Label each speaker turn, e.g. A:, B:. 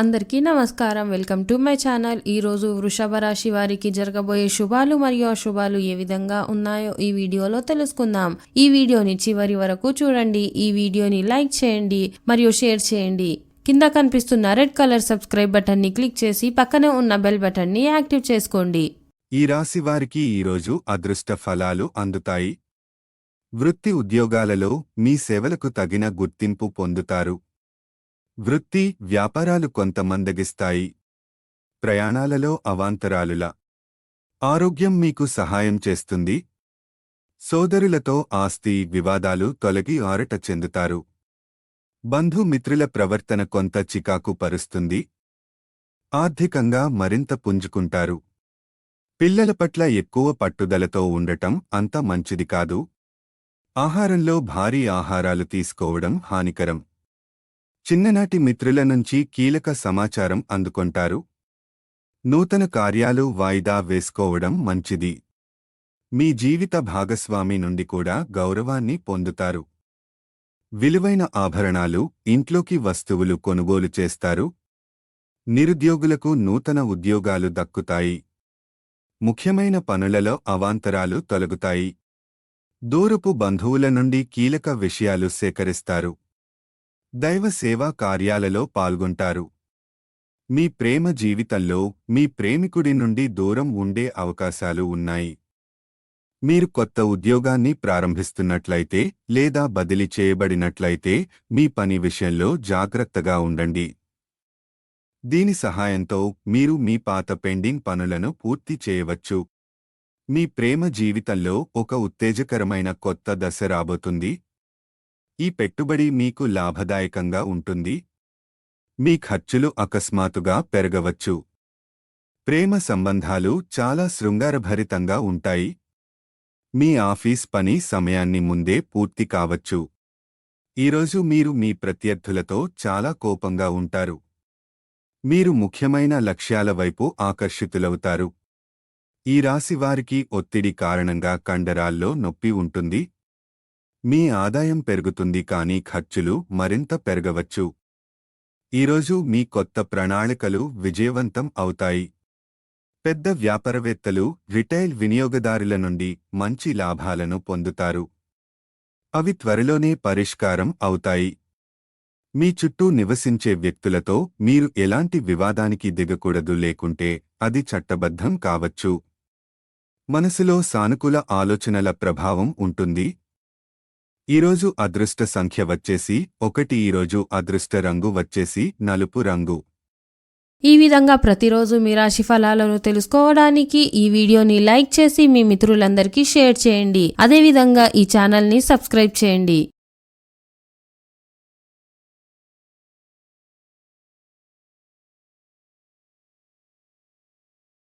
A: అందరికీ నమస్కారం. Welcome to my channel. ఈ రోజు వృషభ రాశి వారికి జరగబోయే శుభాలు మరియు అశుభాలు ఏ విధంగా ఉన్నాయో ఈ వీడియోలో తెలుసుకుందాం. ఈ వీడియోని చివరి వరకు చూడండి. ఈ వీడియోని లైక్ చేయండి మరియు షేర్ చేయండి. కింద కనిపిస్తున్న రెడ్ కలర్ సబ్స్క్రైబ్ బటన్ని క్లిక్ చేసి పక్కనే ఉన్న బెల్ బటన్ని యాక్టివ్ చేసుకోండి.
B: ఈ రాశి వారికి ఈరోజు అదృష్ట ఫలాలు అందుతాయి. వృత్తి ఉద్యోగాలలో మీ సేవలకు తగిన గుర్తింపు పొందుతారు. వృత్తి వ్యాపారాలు కొంత మందగిస్తాయి ప్రయాణాలలో అవాంతరాలుల. ఆరోగ్యం మీకు సహాయం చేస్తుంది. సోదరులతో ఆస్తి వివాదాలు తొలగి ఆరట చెందుతారు. బంధుమిత్రుల ప్రవర్తన కొంత చికాకు పరుస్తుంది. ఆర్థికంగా మరింత పుంజుకుంటారు. పిల్లల పట్ల ఎక్కువ పట్టుదలతో ఉండటం అంత మంచిది కాదు. ఆహారంలో భారీ ఆహారాలు తీసుకోవడం హానికరం. చిన్ననాటి మిత్రుల నుంచి కీలక సమాచారం అందుకొంటారు. నూతన కార్యాలు వాయిదా వేసుకోవడం మంచిది. మీ జీవిత భాగస్వామి నుండి కూడా గౌరవాన్ని పొందుతారు. విలువైన ఆభరణాలు ఇంట్లోకి వస్తువులు కొనుగోలు చేస్తారు. నిరుద్యోగులకు నూతన ఉద్యోగాలు దక్కుతాయి. ముఖ్యమైన పనులలో అవాంతరాలు తొలగుతాయి. దూరపు బంధువుల నుండి కీలక విషయాలు సేకరిస్తారు. దైవ సేవా కార్యాలలో పాల్గొంటారు. మీ ప్రేమ జీవితంలో మీ ప్రేమికుడి నుండి దూరం ఉండే అవకాశాలు ఉన్నాయి. మీరు కొత్త ఉద్యోగాన్ని ప్రారంభిస్తున్నట్లయితే లేదా బదిలీ చేయబడినట్లయితే మీ పని విషయంలో జాగ్రత్తగా ఉండండి. దీని సహాయంతో మీరు మీ పాత పెండింగ్ పనులను పూర్తి చేయవచ్చు. మీ ప్రేమ జీవితంలో ఒక ఉత్తేజకరమైన కొత్త దశ రాబోతుంది. ఈ పెట్టుబడి మీకు లాభదాయకంగా ఉంటుంది. మీ ఖర్చులు అకస్మాత్తుగా పెరగవచ్చు. ప్రేమ సంబంధాలు చాలా శృంగారభరితంగా ఉంటాయి. మీ ఆఫీస్ పని సమయాన్ని ముందే పూర్తి కావచ్చు. ఈరోజు మీరు మీ ప్రత్యర్థులతో చాలా కోపంగా ఉంటారు. మీరు ముఖ్యమైన లక్ష్యాల వైపు ఆకర్షితులవుతారు. ఈ రాశి వారికి ఒత్తిడి కారణంగా కండరాల్లో నొప్పి ఉంటుంది. మీ ఆదాయం పెరుగుతుంది కానీ ఖర్చులు మరింత పెరగవచ్చు. ఈరోజు మీ కొత్త ప్రణాళికలు విజయవంతం అవుతాయి. పెద్ద వ్యాపారవేత్తలు రిటైల్ వినియోగదారుల నుండి మంచి లాభాలను పొందుతారు. అవి త్వరలోనే పరిష్కారం అవుతాయి. మీ చుట్టూ నివసించే వ్యక్తులతో మీరు ఎలాంటి వివాదానికి దిగకూడదు లేకుంటే అది చట్టబద్ధం కావచ్చు. మనసులో సానుకూల ఆలోచనల ప్రభావం ఉంటుంది ఈరోజు అదృష్ట సంఖ్య వచ్చేసి ఒకటి ఈరోజు అదృష్ట రంగు వచ్చేసి నలుపు రంగు.
A: ఈ విధంగా ప్రతిరోజు మీ రాశి ఫలాలను తెలుసుకోవడానికి ఈ వీడియోని లైక్ చేసి మీ మిత్రులందరికీ షేర్ చేయండి. అదేవిధంగా ఈ ఛానల్ని సబ్స్క్రైబ్ చేయండి.